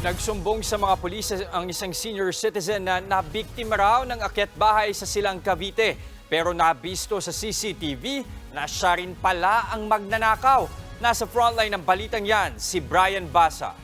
Nagsumbong sa mga pulis ang isang senior citizen na nabiktima raw ng akyat bahay sa Silang Cavite. Pero nabisto sa CCTV na siya rin pala ang magnanakaw. Nasa frontline ng balitang yan, si Brian Basa.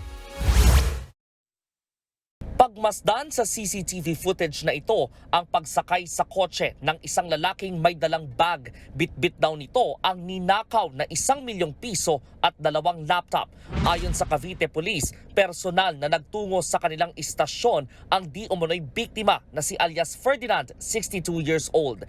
Pagmasdan sa CCTV footage na ito ang pagsakay sa kotse ng isang lalaking may dalang bag. Bit-bit daw nito ang ninakaw na isang milyong piso at dalawang laptop. Ayon sa Cavite Police, personal na nagtungo sa kanilang istasyon ang di umano'y biktima na si alias Ferdinand, 62 years old.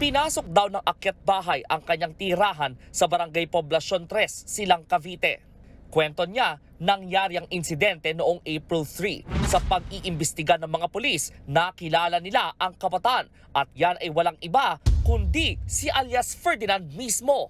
Pinasok daw ng akyat bahay ang kanyang tirahan sa Barangay Poblacion 3, Silang Cavite. Kwento niya, nangyari ang insidente noong April 3. Sa pag-iimbestiga ng mga pulis, nakilala nila ang kabataan at yan ay walang iba kundi si alias Ferdinand mismo.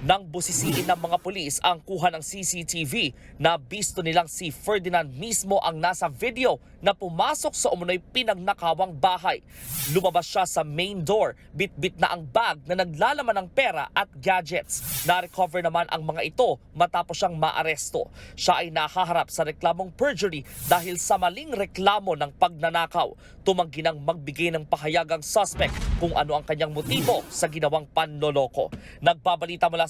Nang busisiin ng mga pulis ang kuha ng CCTV, nabisto nilang si Ferdinand mismo ang nasa video na pumasok sa umunoy pinagnakawang bahay. Lumabas siya sa main door, bit-bit na ang bag na naglalaman ng pera at gadgets. Na-recover naman ang mga ito matapos siyang maaresto. Siya ay nahaharap sa reklamong perjury dahil sa maling reklamo ng pagnanakaw. Tumanggi ng magbigay ng pahayagang suspect kung ano ang kanyang motibo sa ginawang panloloko. Nagbabalita mula